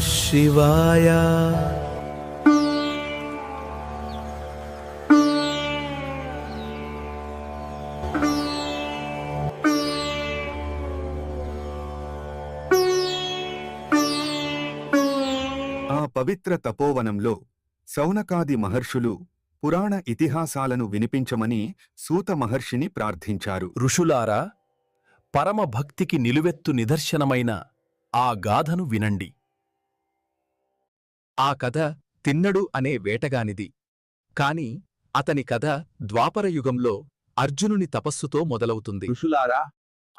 शिवाय ఆ పవిత్ర తపోవనంలో సౌనకాది మహర్షులు పురాణ ఇతిహాసాలను వినిపించమని సూత మహర్షిని ప్రార్థించారు ఋషులారా పరమభక్తికి నిలువెత్తు నిదర్శనమైన ఆ గాథను వినండి ఆ కథ తిన్నడు అనే వేటగానిది. కాని అతని కథ ద్వాపరయుగంలో అర్జునుని తపస్సుతో మొదలవుతుంది. ఋషులారా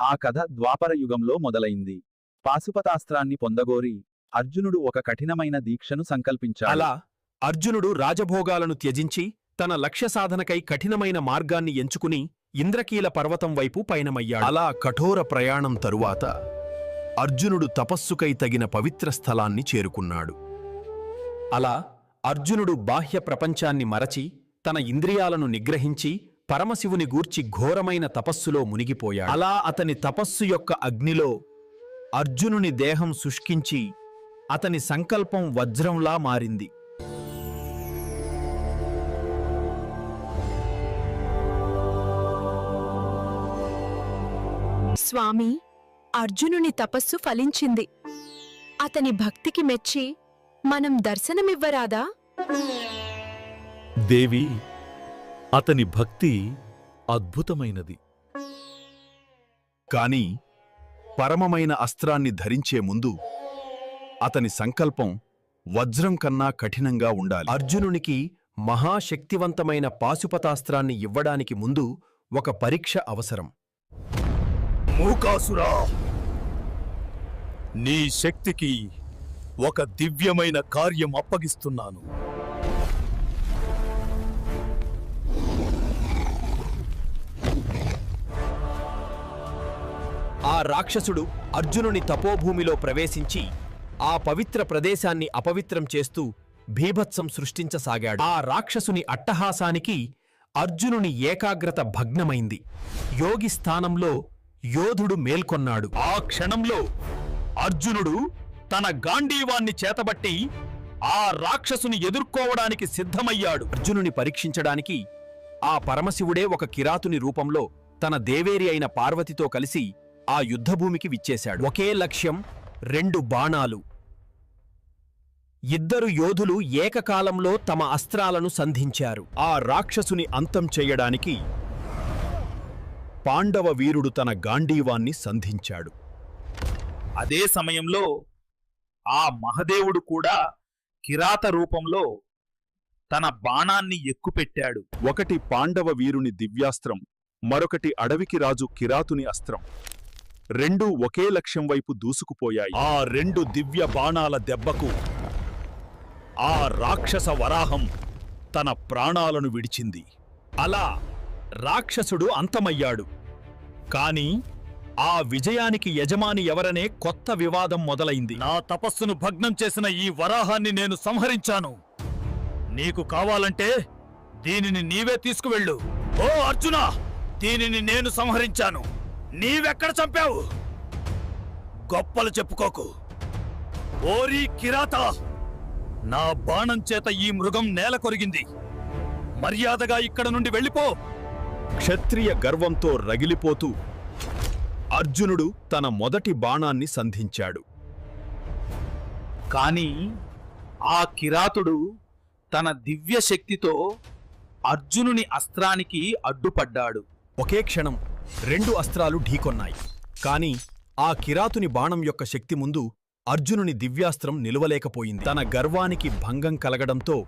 ఆ కథ ద్వాపర యుగంలో మొదలైంది. పాశుపతాస్త్రాన్ని పొందగోరి అర్జునుడు ఒక కఠినమైన దీక్షను సంకల్పించాడు. అలా అర్జునుడు రాజభోగాలను త్యజించి తన లక్ష్య సాధనకై కఠినమైన మార్గాన్ని ఎంచుకుని ఇంద్రకీల పర్వతం వైపు పయనమయ్యాడు. అలా కఠోర ప్రయాణం తరువాత అర్జునుడు తపస్సుకై తగిన పవిత్ర స్థలాన్ని చేరుకున్నాడు. అలా అర్జునుడు బాహ్య ప్రపంచాన్ని మరచి తన ఇంద్రియాలను నిగ్రహించి పరమశివుని గూర్చి ఘోరమైన తపస్సులో మునిగిపోయాడు. అలా అతని తపస్సు యొక్క అగ్నిలో అర్జునుని దేహం శుష్కించి అతని సంకల్పం వజ్రంలా మారింది. స్వామి అర్జునుని తపస్సు ఫలించింది. అతని భక్తికి మెచ్చి మనం దర్శనమివ్వరాదా? దేవి అతని భక్తి అద్భుతమైనది. కాని పరమమైన అస్త్రాన్ని ధరించే ముందు అతని సంకల్పం వజ్రం కన్నా కఠినంగా ఉండాలి. అర్జునునికి మహాశక్తివంతమైన పాశుపతాస్త్రాన్ని ఇవ్వడానికి ముందు ఒక పరీక్ష అవసరం. మూకాసురా నీ శక్తికి ఒక దివ్యమైన కార్యం అప్పగిస్తున్నాను. ఆ రాక్షసుడు అర్జునుని తపోభూమిలో ప్రవేశించి ఆ పవిత్ర ప్రదేశాన్ని అపవిత్రం చేస్తూ భీభత్సం సృష్టించసాగాడు. ఆ రాక్షసుని అట్టహాసానికి అర్జునుని ఏకాగ్రత భగ్నమైంది. యోగి స్థానంలో యోధుడు మేల్కొన్నాడు. ఆ క్షణంలో అర్జునుడు తన గాంధీవాన్ని చేతబట్టి ఆ రాక్షసుని ఎదుర్కోవడానికి సిద్ధమయ్యాడు. అర్జునుని పరీక్షించడానికి ఆ పరమశివుడే ఒక కిరాతుని రూపంలో తన దేవేరి అయిన పార్వతితో కలిసి ఆ యుద్ధభూమికి విచ్చేశాడు. ఒకే లక్ష్యం రెండు బాణాలు. ఇద్దరు యోధులు ఏకకాలంలో తమ అస్త్రాలను సంధించారు. ఆ రాక్షసుని అంతం చేయడానికి పాండవ వీరుడు తన గాంధీవాన్ని సంధించాడు. అదే సమయంలో ఆ మహదేవుడు కూడా కిరాత రూపంలో తన బాణాన్ని ఎక్కుపెట్టాడు. ఒకటి పాండవ వీరుని దివ్యాస్త్రం మరొకటి అడవికి రాజు కిరాతుని అస్త్రం. రెండూ ఒకే లక్ష్యం వైపు దూసుకుపోయాయి. ఆ రెండు దివ్య బాణాల దెబ్బకు ఆ రాక్షస వరాహం తన ప్రాణాలను విడిచింది. అలా రాక్షసుడు అంతమయ్యాడు. కాని ఆ విజయానికి యజమాని ఎవరనే కొత్త వివాదం మొదలైంది. నా తపస్సును భగ్నం చేసిన ఈ వరాహాన్ని నేను సంహరించాను. నీకు కావాలంటే దీనిని నీవే తీసుకువెళ్ళు. ఓ అర్జున దీనిని నేను సంహరించాను. నీవెక్కడ చంపావు? గొప్పలు చెప్పుకోకు. ఓరి కిరాత నా బాణం చేత ఈ మృగం నేల కొరిగింది. మర్యాదగా ఇక్కడ నుండి వెళ్ళిపో. క్షత్రియ గర్వంతో రగిలిపోతూ అర్జునుడు తన మొదటి బాణాన్ని సంధించాడు. కాని ఆ కిరాతుడు తన దివ్య శక్తితో అర్జునుని అస్త్రానికి అడ్డుపడ్డాడు. ఒకే క్షణం రెండు అస్త్రాలు ఢీకొన్నాయి. కాని ఆ కిరాతుని బాణం యొక్క శక్తి ముందు అర్జునుని దివ్యాస్త్రం నిలువలేకపోయింది. తన గర్వానికి భంగం కలగడంతో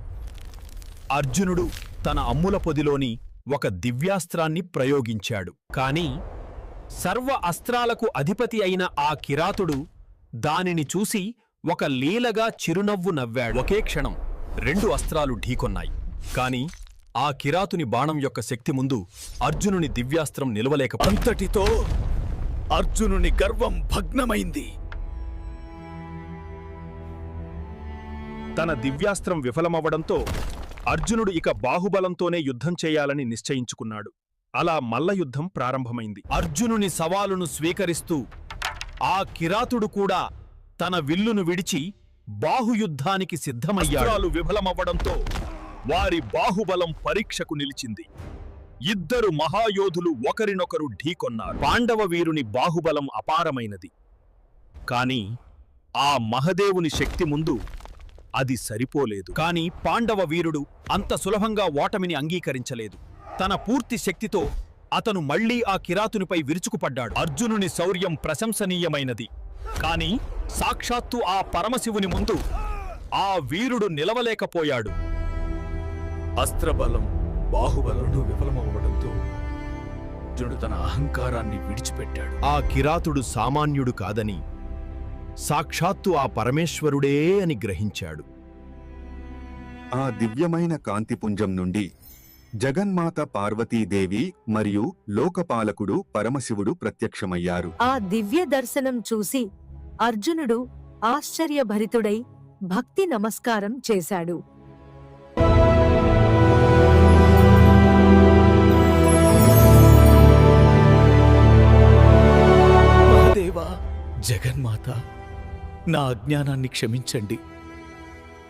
అర్జునుడు తన అమ్ముల పొదిలోని ఒక దివ్యాస్త్రాన్ని ప్రయోగించాడు. కాని సర్వ అస్త్రాలకు అధిపతి అయిన ఆ కిరాతుడు దానిని చూసి ఒక లీలగా చిరునవ్వు నవ్వాడు. ఒకే క్షణం రెండు అస్త్రాలు ఢీకొన్నాయి. కాని ఆ కిరాతుని బాణం యొక్క శక్తి ముందు అర్జునుని దివ్యాస్త్రం నిలవలేక అంతటితో అర్జునుని గర్వం భగ్నమైంది. తన దివ్యాస్త్రం విఫలమవ్వడంతో అర్జునుడు ఇక బాహుబలంతోనే యుద్ధం చేయాలని నిశ్చయించుకున్నాడు. అలా మల్లయుద్ధం ప్రారంభమైంది. అర్జునుని సవాలును స్వీకరిస్తూ ఆ కిరాతుడు కూడా తన విల్లును విడిచి బాహుయుద్ధానికి సిద్ధమయ్యాడు. విఫలమవ్వడంతో వారి బాహుబలం పరీక్షకు నిలిచింది. ఇద్దరు మహాయోధులు ఒకరినొకరు ఢీకొన్నారు. పాండవ వీరుని బాహుబలం అపారమైనది. కాని ఆ మహదేవుని శక్తి ముందు అది సరిపోలేదు. కాని పాండవ వీరుడు అంత సులభంగా ఓటమిని అంగీకరించలేదు. తన పూర్తి శక్తితో అతను మళ్ళీ ఆ కిరాతునిపై విరుచుకుపడ్డాడు. అర్జునుని శౌర్యం ప్రశంసనీయమైనది. కాని సాక్షాత్తు ఆ పరమశివుని ముందు ఆ వీరుడు నిలవలేకపోయాడు. అస్త్రబలం బాహుబలను విఫలమవ్వడంతో అర్జునుడు తన అహంకారాన్ని విడిచిపెట్టాడు. ఆ కిరాతుడు సామాన్యుడు కాదని సాక్షాత్తు ఆ పరమేశ్వరుడే అని గ్రహించాడు. ఆ దివ్యమైన కాంతిపుంజం నుండి జగన్మాత పార్వతీదేవి మరియు లోకపాలకుడు పరమశివుడు ప్రత్యక్షమయ్యారు. ఆ దివ్య దర్శనం చూసి అర్జునుడు ఆశ్చర్యభరితుడై భక్తి నమస్కారం చేశాడు. మహాదేవా జగన్మాత నా అజ్ఞానాన్ని క్షమించండి.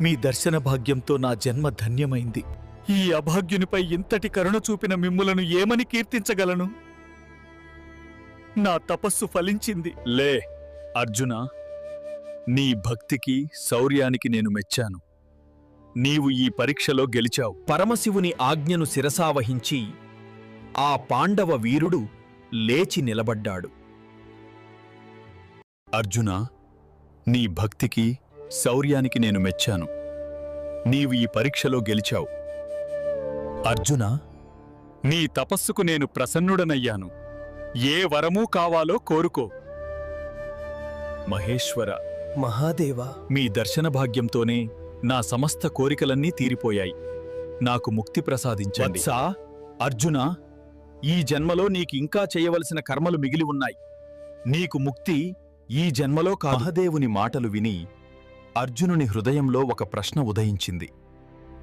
మీ దర్శన భాగ్యంతో నా జన్మ ధన్యమైంది. ఈ అభాగ్యునిపై ఇంతటి కరుణ చూపిన మిమ్ములను ఏమని కీర్తించగలను? నా తపస్సు ఫలించింది. లే అర్జున నీ భక్తికి శౌర్యానికి నేను మెచ్చాను. నీవు ఈ పరీక్షలో గెలిచావు. పరమశివుని ఆజ్ఞను శిరసావహించి ఆ పాండవ వీరుడు లేచి నిలబడ్డాడు. అర్జున నీ భక్తికి శౌర్యానికి నేను మెచ్చాను. నీవు ఈ పరీక్షలో గెలిచావు. అర్జున? నీ తపస్సుకు నేను ప్రసన్నుడనయ్యాను. ఏ వరమూ కావాలో కోరుకో. మహేశ్వర మహాదేవా! మీ దర్శన భాగ్యంతోనే నా సమస్త కోరికలన్నీ తీరిపోయాయి. నాకు ముక్తి ప్రసాదించండి. వత్సా? అర్జున ఈ జన్మలో నీకింకా చేయవలసిన కర్మలు మిగిలి ఉన్నాయి. నీకు ముక్తి ఈ జన్మలో కా మహదేవుని మాటలు విని అర్జునుని హృదయంలో ఒక ప్రశ్న ఉదయించింది.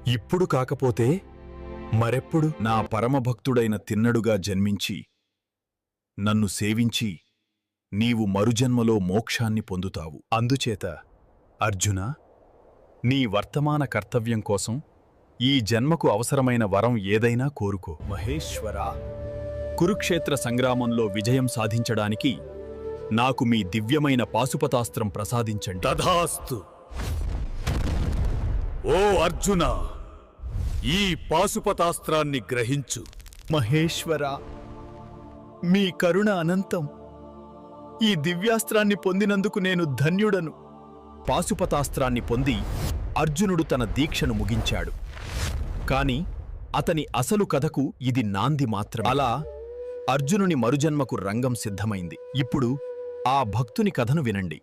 ఇప్పుడు కాకపోతే మరెప్పుడు నా పరమభక్తుడైన తిన్నడుగా జన్మించి నన్ను సేవించి నీవు మరుజన్మలో మోక్షాన్ని పొందుతావు. అందుచేత అర్జున నీ వర్తమాన కర్తవ్యం కోసం ఈ జన్మకు అవసరమైన వరం ఏదైనా కోరుకో. మహేశ్వరా కురుక్షేత్ర సంగ్రామంలో విజయం సాధించడానికి నాకు మీ దివ్యమైన పాశుపతాస్త్రం ప్రసాదించండి. తథాస్తు. ఓ అర్జున! ఈ పాశుపతాస్త్రాన్ని గ్రహించు. మహేశ్వరా మీ కరుణ అనంతం. ఈ దివ్యాస్త్రాన్ని పొందినందుకు నేను ధన్యుడను. పాశుపతాస్త్రాన్ని పొంది అర్జునుడు తన దీక్షను ముగించాడు. కాని అతని అసలు కథకు ఇది నాంది మాత్రం అలా అర్జునుని మరుజన్మకు రంగం సిద్ధమైంది. ఇప్పుడు ఆ భక్తుని కథను వినండి.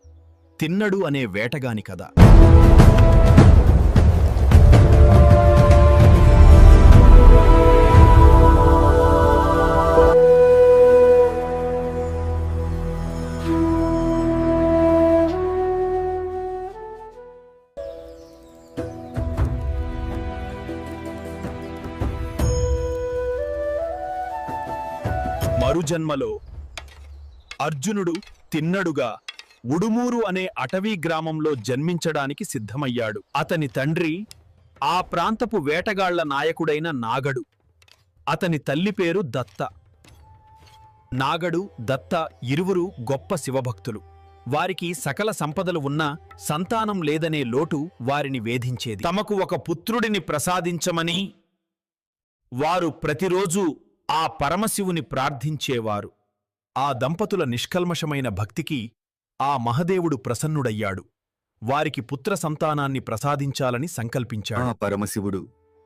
తిన్నడు అనే వేటగాని కథ. జన్మలో అర్జునుడు తిన్నడుగా ఉడుమూరు అనే అటవీ గ్రామంలో జన్మించడానికి సిద్ధమయ్యాడు. అతని తండ్రి ఆ ప్రాంతపు వేటగాళ్ళ నాయకుడైన నాగడు. అతని తల్లి పేరు దత్త. నాగడు దత్త ఇరువురు గొప్ప శివభక్తులు. వారికి సకల సంపదలు ఉన్నా సంతానం లేదనే లోటు వారిని వేధించేది. తమకు ఒక పుత్రుడిని ప్రసాదించమని వారు ప్రతిరోజూ ఆ పరమశివుని ప్రార్థించేవారు. ఆ దంపతుల నిష్కల్మషమైన భక్తికి ఆ మహదేవుడు ప్రసన్నుడయ్యాడు. వారికి పుత్ర సంతానాన్ని ప్రసాదించాలని ఆ సంకల్పించాడు పరమశివుడు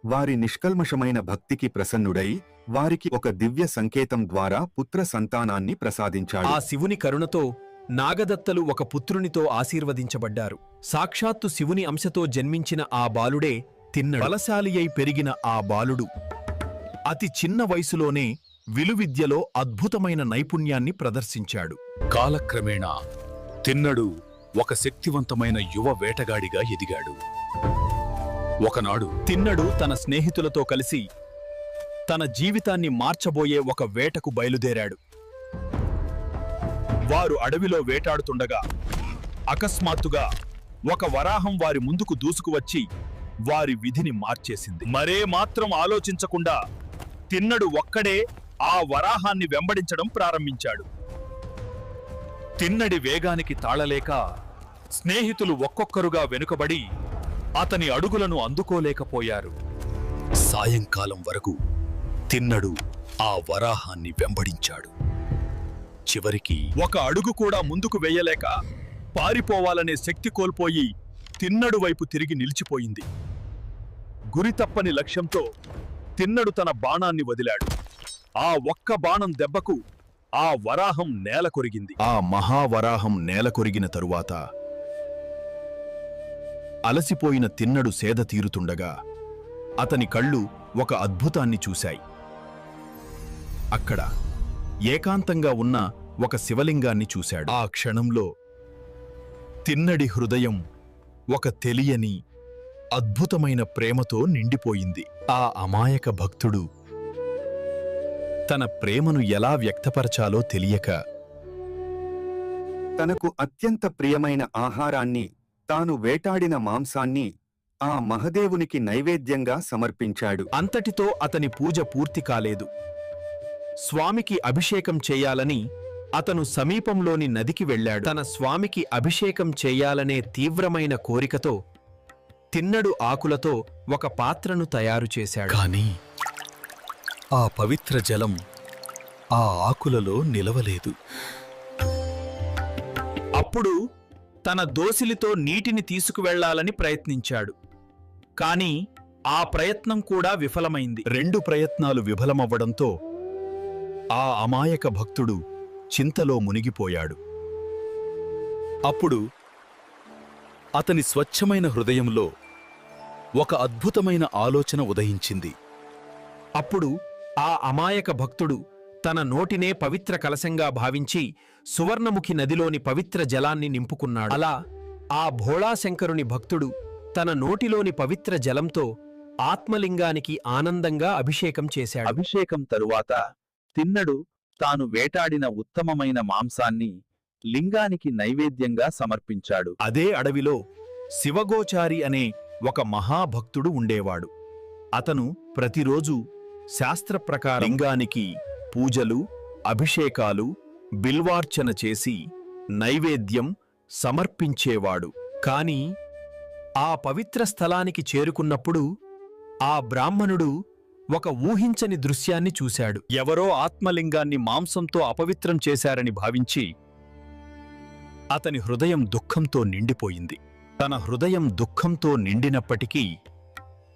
వారి నిష్కల్మషమైన భక్తికి ప్రసన్నుడై వారికి ఒక దివ్య సంకేతం ద్వారా పుత్ర సంతానాన్ని ప్రసాదించాడు. ఆ శివుని కరుణతో నాగదత్తలు ఒక పుత్రునితో ఆశీర్వదించబడ్డారు. సాక్షాత్తు శివుని అంశతో జన్మించిన ఆ బాలుడే తిన్న బలశాలి అయి పెరిగిన ఆ బాలుడు. అతి చిన్న వయసులోనే విలువిద్యలో అద్భుతమైన నైపుణ్యాన్ని ప్రదర్శించాడు. కాలక్రమేణా తిన్నడు ఒక శక్తివంతమైన యువ వేటగాడిగా ఎదిగాడు. ఒకనాడు తిన్నడు తన స్నేహితులతో కలిసి తన జీవితాన్ని మార్చబోయే ఒక వేటకు బయలుదేరాడు. వారు అడవిలో వేటాడుతుండగా అకస్మాత్తుగా ఒక వరాహం వారి ముందుకు దూసుకువచ్చి వారి విధిని మార్చేసింది. మరే మాత్రం ఆలోచించకుండా తిన్నడు ఒక్కడే ఆ వరాహాన్ని వెంబడించడం ప్రారంభించాడు. తిన్నడి వేగానికి తాళలేక స్నేహితులు ఒక్కొక్కరుగా వెనుకబడి అతని అడుగులను అందుకోలేకపోయారు. సాయంకాలం వరకు తిన్నడు ఆ వరాహాన్ని వెంబడించాడు. చివరికి ఒక అడుగు కూడా ముందుకు వెయ్యలేక పారిపోవాలనే శక్తి కోల్పోయి తిన్నడు వైపు తిరిగి నిలిచిపోయింది. గురి తప్పని లక్ష్యంతో తిన్నడు తన బాణాన్ని వదిలాడు. ఆ ఒక్క బాణం దెబ్బకు ఆ వరాహం నేల కొరిగింది. ఆ మహావరాహం నేల కొరిగిన తరువాత అలసిపోయిన తిన్నడు సేద తీరుతుండగా అతని కళ్ళు ఒక అద్భుతాన్ని చూశాయి. అక్కడ ఏకాంతంగా ఉన్న ఒక శివలింగాన్ని చూశాడు. ఆ క్షణంలో తిన్నడి హృదయం ఒక తెలియని అద్భుతమైన ప్రేమతో నిండిపోయింది. ఆ అమాయక భక్తుడు తన ప్రేమను ఎలా వ్యక్తపరచాలో తెలియక తనకు అత్యంత ప్రియమైన ఆహారాన్ని తాను వేటాడిన మాంసాన్ని ఆ మహదేవునికి నైవేద్యంగా సమర్పించాడు. అంతటితో అతని పూజ పూర్తి కాలేదు. స్వామికి అభిషేకం చేయాలని అతను సమీపంలోని నదికి వెళ్ళాడు. తన స్వామికి అభిషేకం చేయాలనే తీవ్రమైన కోరికతో తిన్నడు ఆకులతో ఒక పాత్రను తయారు చేశాడు. కాని ఆ పవిత్ర జలం ఆ ఆకులలో నిలవలేదు. అప్పుడు తన దోసిలితో నీటిని తీసుకువెళ్ళాలని ప్రయత్నించాడు. కాని ఆ ప్రయత్నం కూడా విఫలమైంది. రెండు ప్రయత్నాలు విఫలమవ్వడంతో ఆ అమాయక భక్తుడు చింతలో మునిగిపోయాడు. అప్పుడు అతని స్వచ్ఛమైన హృదయంలో ఒక అద్భుతమైన ఆలోచన ఉదయించింది. అప్పుడు ఆ అమాయక భక్తుడు తన నోటినే పవిత్ర కలశంగా భావించి సువర్ణముఖి నదిలోని పవిత్ర జలాన్ని నింపుకున్నాడు. అలా ఆ భోళాశంకరుని భక్తుడు తన నోటిలోని పవిత్ర జలంతో ఆత్మలింగానికి ఆనందంగా అభిషేకం చేశాడు. అభిషేకం తరువాత తిన్నడు తాను వేటాడిన ఉత్తమమైన మాంసాన్ని లింగానికి నైవేద్యంగా సమర్పించాడు. అదే అడవిలో శివగోచారి అనే ఒక మహాభక్తుడు ఉండేవాడు. అతను ప్రతిరోజు శాస్త్రప్రకారం లింగానికి పూజలు అభిషేకాలు బిల్వార్చన చేసి నైవేద్యం సమర్పించేవాడు. కాని ఆ పవిత్ర స్థలానికి చేరుకున్నప్పుడు ఆ బ్రాహ్మణుడు ఒక ఊహించని దృశ్యాన్ని చూశాడు. ఎవరో ఆత్మలింగాన్ని మాంసంతో అపవిత్రం చేశారని భావించి అతని హృదయం దుఃఖంతో నిండిపోయింది. తన హృదయం దుఃఖంతో నిండినప్పటికీ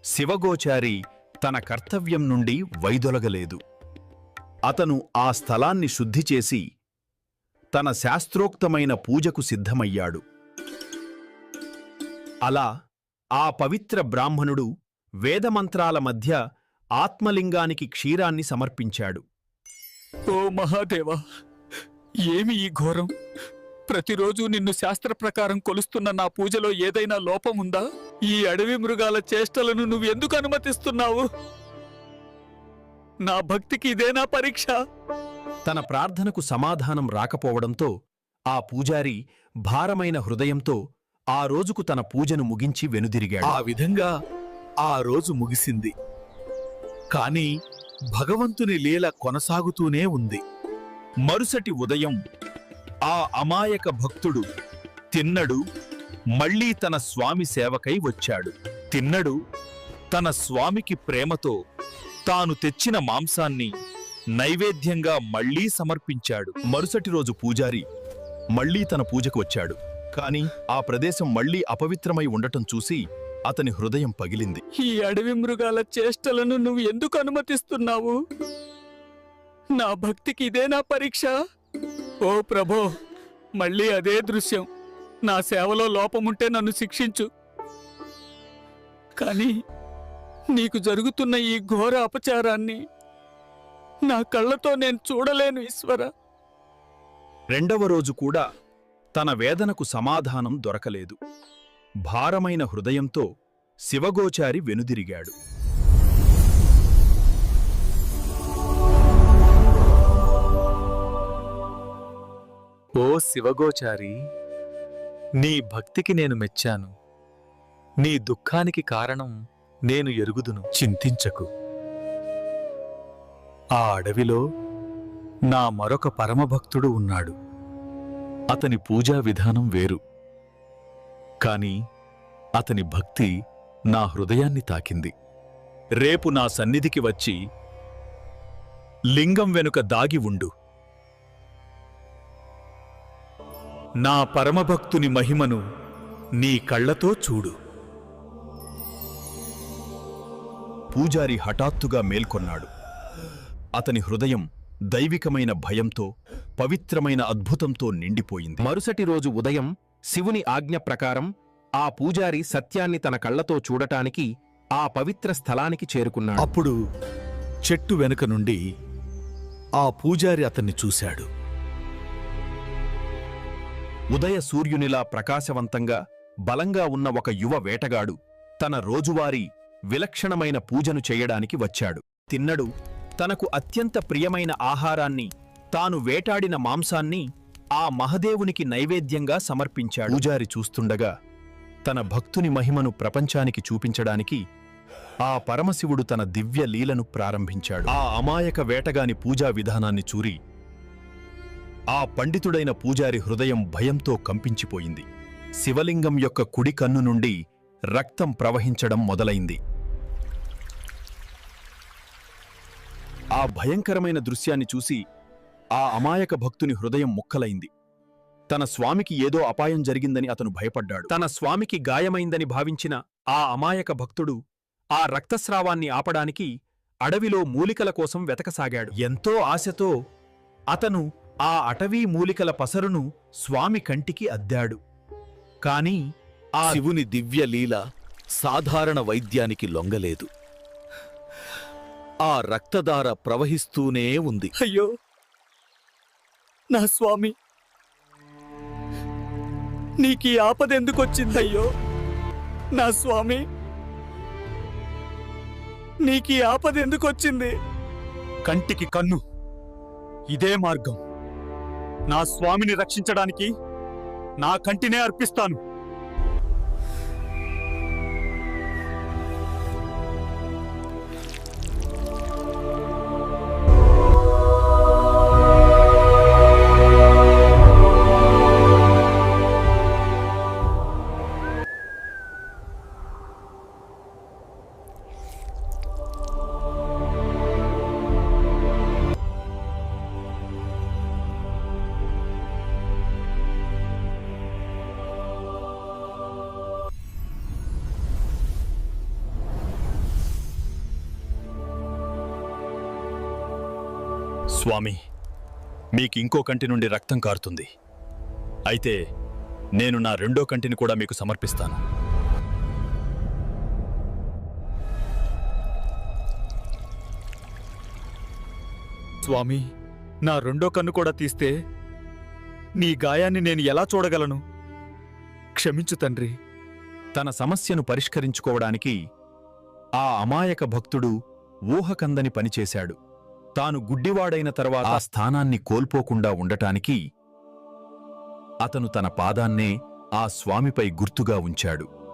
శివగోచారి తన కర్తవ్యం నుండి వైదొలగలేదు. అతను ఆ స్థలాన్ని శుద్ధి చేసి తన శాస్త్రోక్తమైన పూజకు సిద్ధమయ్యాడు. అలా ఆ పవిత్ర బ్రాహ్మణుడు వేదమంత్రాల మధ్య ఆత్మలింగానికి క్షీరాన్ని సమర్పించాడు. ఓ మహాదేవా! ఏమి ఈ ఘోరం? ప్రతిరోజు నిన్ను శాస్త్ర ప్రకారం కొలుస్తున్న నా పూజలో ఏదైనా లోపం ఉందా? ఈ అడవి మృగాల చేష్టలను నువ్వెందుకు అనుమతిస్తున్నావు? నా భక్తికి ఇదేనా పరీక్ష. తన ప్రార్థనకు సమాధానం రాకపోవడంతో ఆ పూజారి భారమైన హృదయంతో ఆ రోజుకు తన పూజను ముగించి వెనుదిరిగాడు. ఆ విధంగా ఆ రోజు ముగిసింది. కాని భగవంతుని లీల కొనసాగుతూనే ఉంది. మరుసటి ఉదయం ఆ అమాయక భక్తుడు తిన్నడు మళ్ళీ తన స్వామి సేవకై వచ్చాడు. తిన్నడు తన స్వామికి ప్రేమతో తాను తెచ్చిన మాంసాన్ని నైవేద్యంగా మళ్ళీ సమర్పించాడు. మరుసటి రోజు పూజారి మళ్ళీ తన పూజకు వచ్చాడు. కాని ఆ ప్రదేశం మళ్ళీ అపవిత్రమై ఉండటం చూసి అతని హృదయం పగిలింది. ఈ అడవి మృగాల చేష్టలను నువ్వు ఎందుకు అనుమతిస్తున్నావు? నా భక్తికి ఇదేనా పరీక్ష. ఓ ప్రభో మళ్ళీ అదే దృశ్యం. నా సేవలో లోపముంటే నన్ను శిక్షించు. కానీ నీకు జరుగుతున్న ఈ ఘోర అపచారాన్ని నా కళ్ళతో నేను చూడలేను ఈశ్వర. రెండవ రోజు కూడా తన వేదనకు సమాధానం దొరకలేదు. భారమైన హృదయంతో శివగోచారి వెనుదిరిగాడు. ఓ శివగోచారి నీ భక్తికి నేను మెచ్చాను. నీ దుఃఖానికి కారణం నేను ఎరుగుదును. చింతించకు. ఆ అడవిలో నా మరొక పరమభక్తుడు ఉన్నాడు. అతని పూజా విధానం వేరు. కాని అతని భక్తి నా హృదయాన్ని తాకింది. రేపు నా సన్నిధికి వచ్చి లింగం వెనుక దాగి ఉండు. నా పరమభక్తుని మహిమను నీ కళ్ళతో చూడు. పూజారి హఠాత్తుగా మేల్కొన్నాడు. అతని హృదయం దైవికమైన భయంతో పవిత్రమైన అద్భుతంతో నిండిపోయింది. మరుసటి రోజు ఉదయం శివుని ఆజ్ఞ ప్రకారం ఆ పూజారి సత్యాన్ని తన కళ్ళతో చూడటానికి ఆ పవిత్ర స్థలానికి చేరుకున్నాడు. అప్పుడు చెట్టు వెనుక నుండి ఆ పూజారి అతన్ని చూశాడు. ఉదయ సూర్యునిలా ప్రకాశవంతంగా బలంగా ఉన్న ఒక యువ వేటగాడు తన రోజువారీ విలక్షణమైన పూజను చేయడానికి వచ్చాడు. తిన్నడు తనకు అత్యంత ప్రియమైన ఆహారాన్ని తాను వేటాడిన మాంసాన్ని ఆ మహదేవునికి నైవేద్యంగా సమర్పించాడు. పూజారి చూస్తుండగా తన భక్తుని మహిమను ప్రపంచానికి చూపించడానికి ఆ పరమశివుడు తన దివ్య లీలను ప్రారంభించాడు. ఆ అమాయక వేటగాని పూజా విధానాన్ని చూరి ఆ పండితుడైన పూజారి హృదయం భయంతో కంపించిపోయింది. శివలింగం యొక్క కుడి కన్ను నుండి రక్తం ప్రవహించడం మొదలైంది. ఆ భయంకరమైన దృశ్యాన్ని చూసి ఆ అమాయక భక్తుని హృదయం ముక్కలైంది. తన స్వామికి ఏదో అపాయం జరిగిందని అతను భయపడ్డాడు. తన స్వామికి గాయమైందని భావించిన ఆ అమాయక భక్తుడు ఆ రక్తస్రావాన్ని ఆపడానికి అడవిలో మూలికల కోసం వెతకసాగాడు. ఎంతో ఆశతో అతను ఆ అటవీ మూలికల పసరును స్వామి కంటికి అద్దాడు. కాని ఆ శివుని దివ్యలీల సాధారణ వైద్యానికి లొంగలేదు. ఆ రక్తధార ప్రవహిస్తూనే ఉంది. అయ్యో! నా స్వామి! నీకీ ఆపదెందుకొచ్చిందయ్యో? నా స్వామి! నీకీ ఆపదెందుకొచ్చింది? కంటికి కన్ను. ఇదే మార్గం. నా స్వామిని రక్షించడానికి నా కంటినే అర్పిస్తాను. స్వామి మీకింకో కంటి నుండి రక్తం కారుతుంది. అయితే నేను నా రెండో కంటిని కూడా మీకు సమర్పిస్తాను. స్వామి నా రెండో కన్ను కూడా తీస్తే నీ గాయాన్ని నేను ఎలా చూడగలను? క్షమించు తండ్రి. తన సమస్యను పరిష్కరించుకోవడానికి ఆ అమాయక భక్తుడు ఊహకందని పనిచేశాడు. తాను గుడ్డివాడైన తర్వాత ఆ స్థానాన్ని కోల్పోకుండా ఉండటానికి అతను తన పాదాన్నే ఆ స్వామిపై గుర్తుగా ఉంచాడు.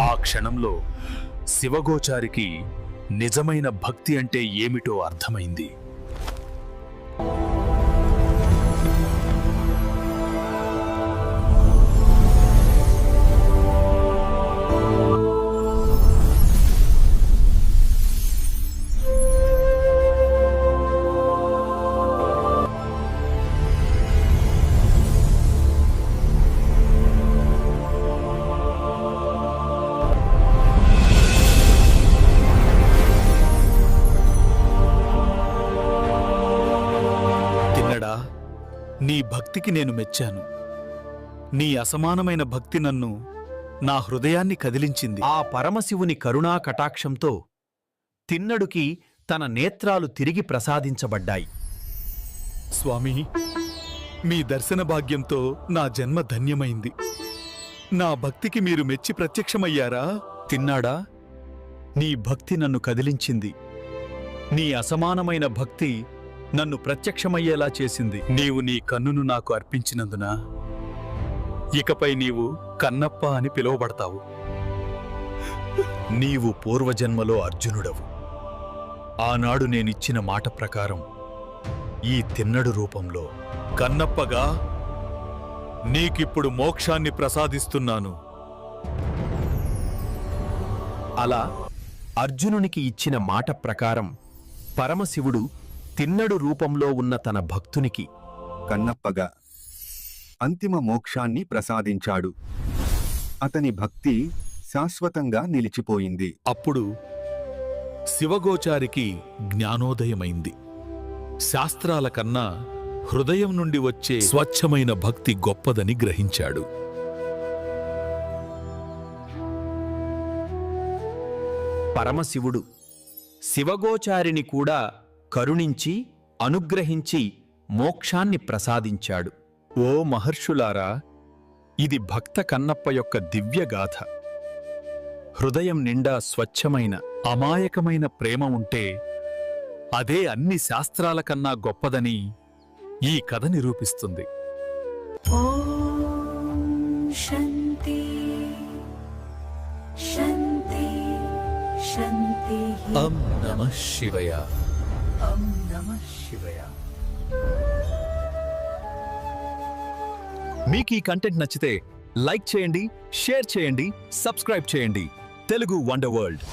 ఆ క్షణంలో శివగోచారికి నిజమైన భక్తి అంటే ఏమిటో అర్థమైంది. భక్తికి నేను మెచ్చాను. నీ అసమానమైన భక్తి నన్ను నా హృదయాన్ని కదిలించింది. ఆ పరమశివుని కరుణా కటాక్షంతో తిన్నడుకి తన నేత్రాలు తిరిగి ప్రసాదించబడ్డాయి. స్వామి మీ దర్శన భాగ్యంతో నా జన్మ ధన్యమైంది. నా భక్తికి మీరు మెచ్చి ప్రత్యక్షమయ్యారా? తిన్నాడా? నీ భక్తి నన్ను కదిలించింది. నీ అసమానమైన భక్తి నన్ను ప్రత్యక్షమయ్యేలా చేసింది. నీవు నీ కన్నును నాకు అర్పించినందున ఇకపై నీవు కన్నప్ప అని పిలువబడతావు. నీవు పూర్వజన్మలో అర్జునుడవు. ఆనాడు నేనిచ్చిన మాట ప్రకారం ఈ తిన్నడు రూపంలో కన్నప్పగా నీకిప్పుడు మోక్షాన్ని ప్రసాదిస్తున్నాను. అలా అర్జునునికి ఇచ్చిన మాట ప్రకారం పరమశివుడు తిన్నడు రూపంలో ఉన్న తన భక్తునికి కన్నప్పగా అంతిమ మోక్షాన్ని ప్రసాదించాడు. అతని భక్తి శాశ్వతంగా నిలిచిపోయింది. అప్పుడు శివగోచారికి జ్ఞానోదయమైంది. శాస్త్రాల కన్నా హృదయం నుండి వచ్చే స్వచ్ఛమైన భక్తి గొప్పదని గ్రహించాడు. పరమశివుడు శివగోచారిని కూడా కరుణించి అనుగ్రహించి మోక్షాన్ని ప్రసాదించాడు. ఓ మహర్షులారా ఇది భక్త కన్నప్ప యొక్క దివ్యగాథ హృదయం నిండా స్వచ్ఛమైన అమాయకమైన ప్రేమ ఉంటే అదే అన్ని శాస్త్రాల కన్నా గొప్పదని ఈ కథ నిరూపిస్తుంది. శాంతి శాంతి శాంతి. అం నమ శివయ. మీకు ఈ కంటెంట్ నచ్చితే లైక్ చేయండి షేర్ చేయండి సబ్స్క్రైబ్ చేయండి. Telugu wonder world.